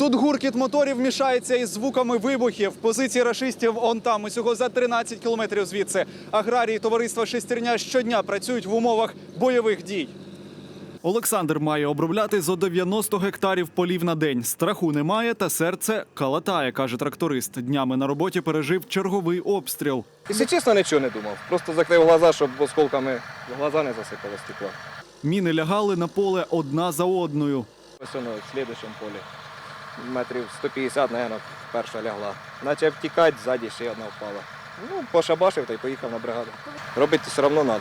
Тут гуркіт моторів мішається із звуками вибухів. Позиції рашистів он там, усього за 13 кілометрів звідси. Аграрії товариства Шестерня щодня працюють в умовах бойових дій. Олександр має обробляти зо 90 гектарів полів на день. Страху немає, та серце калатає, каже тракторист. Днями на роботі пережив черговий обстріл. Якщо чесно, нічого не думав. Просто закрив глаза, щоб осколками глаза не засипало стекло. Міни лягали на поле одна за одною. Ось воно в слідчому полі. Метрів 150, мабуть, перша лягла. Начав втікати, ззаді ще одна впала. Ну, пошабашив та й поїхав на бригаду. Робити все одно треба.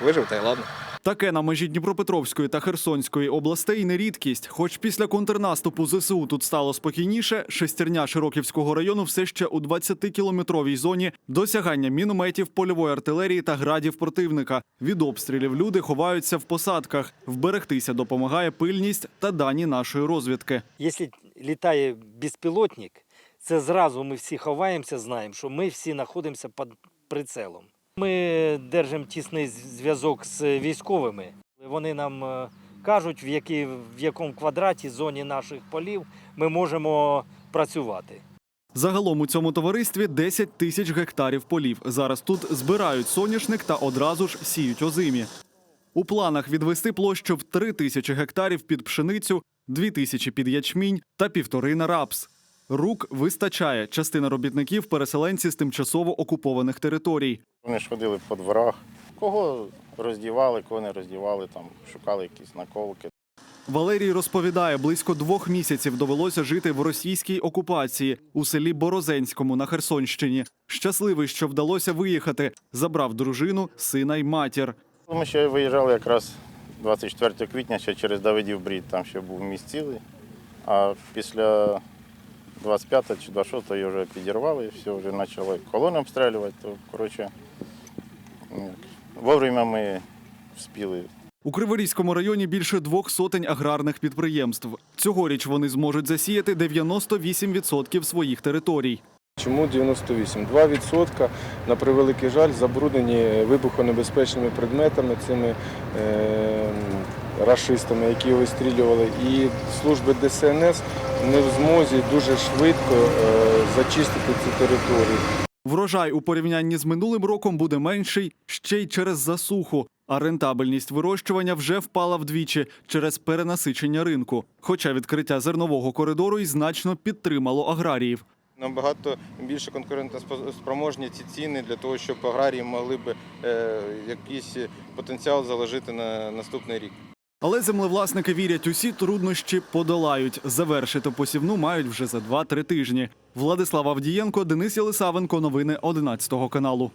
Вижив та й ладно. Таке на межі Дніпропетровської та Херсонської областей не рідкість. Хоч після контрнаступу ЗСУ тут стало спокійніше, шестерня Широківського району все ще у 20-кілометровій зоні досягання мінометів, польової артилерії та градів противника. Від обстрілів люди ховаються в посадках. Вберегтися допомагає пильність та дані нашої розвідки. Якщо літає безпілотник, це зразу ми всі ховаємося, знаємо, що ми всі знаходимося під прицелом. Ми держимо тісний зв'язок з військовими. Вони нам е, кажуть, в, якій, в якому квадраті зоні наших полів ми можемо працювати. Загалом у цьому товаристві 10 тисяч гектарів полів. Зараз тут збирають соняшник та одразу ж сіють озимі. У планах відвести площу в 3 тисячі гектарів під пшеницю, 2 тисячі під ячмінь та півтори на рапс. Рук вистачає. Частина робітників переселенці з тимчасово окупованих територій. Вони ж ходили по дворах. Кого роздівали, кого не роздівали, там шукали якісь наколки. Валерій розповідає, близько двох місяців довелося жити в російській окупації у селі Борозенському на Херсонщині. Щасливий, що вдалося виїхати, забрав дружину, сина й матір. Ми ще виїжджали якраз 24 квітня, ще через Давидів Брід, там ще був міст цілий. А після 25 чи 26 її вже підірвали, і все, вже почали колони обстрілювати. То, коротше, ну, вовремя ми вспіли У Криворізькому районі більше двох сотень аграрних підприємств. Цьогоріч вони зможуть засіяти 98% своїх територій. Чому 98? 2% на превеликий жаль забруднені вибухонебезпечними предметами, цими е, рашистами, які вистрілювали. І служби ДСНС не в змозі дуже швидко е, зачистити цю територію. Врожай у порівнянні з минулим роком буде менший ще й через засуху. А рентабельність вирощування вже впала вдвічі через перенасичення ринку. Хоча відкриття зернового коридору й значно підтримало аграріїв. Набагато більше конкурентоспроможні ці ціни для того, щоб аграрії могли б е, якийсь потенціал заложити на наступний рік. Але землевласники вірять, усі труднощі подолають. Завершити посівну мають вже за 2-3 тижні. Владислав Авдієнко, Денис Єлисавенко. Новини 11 каналу.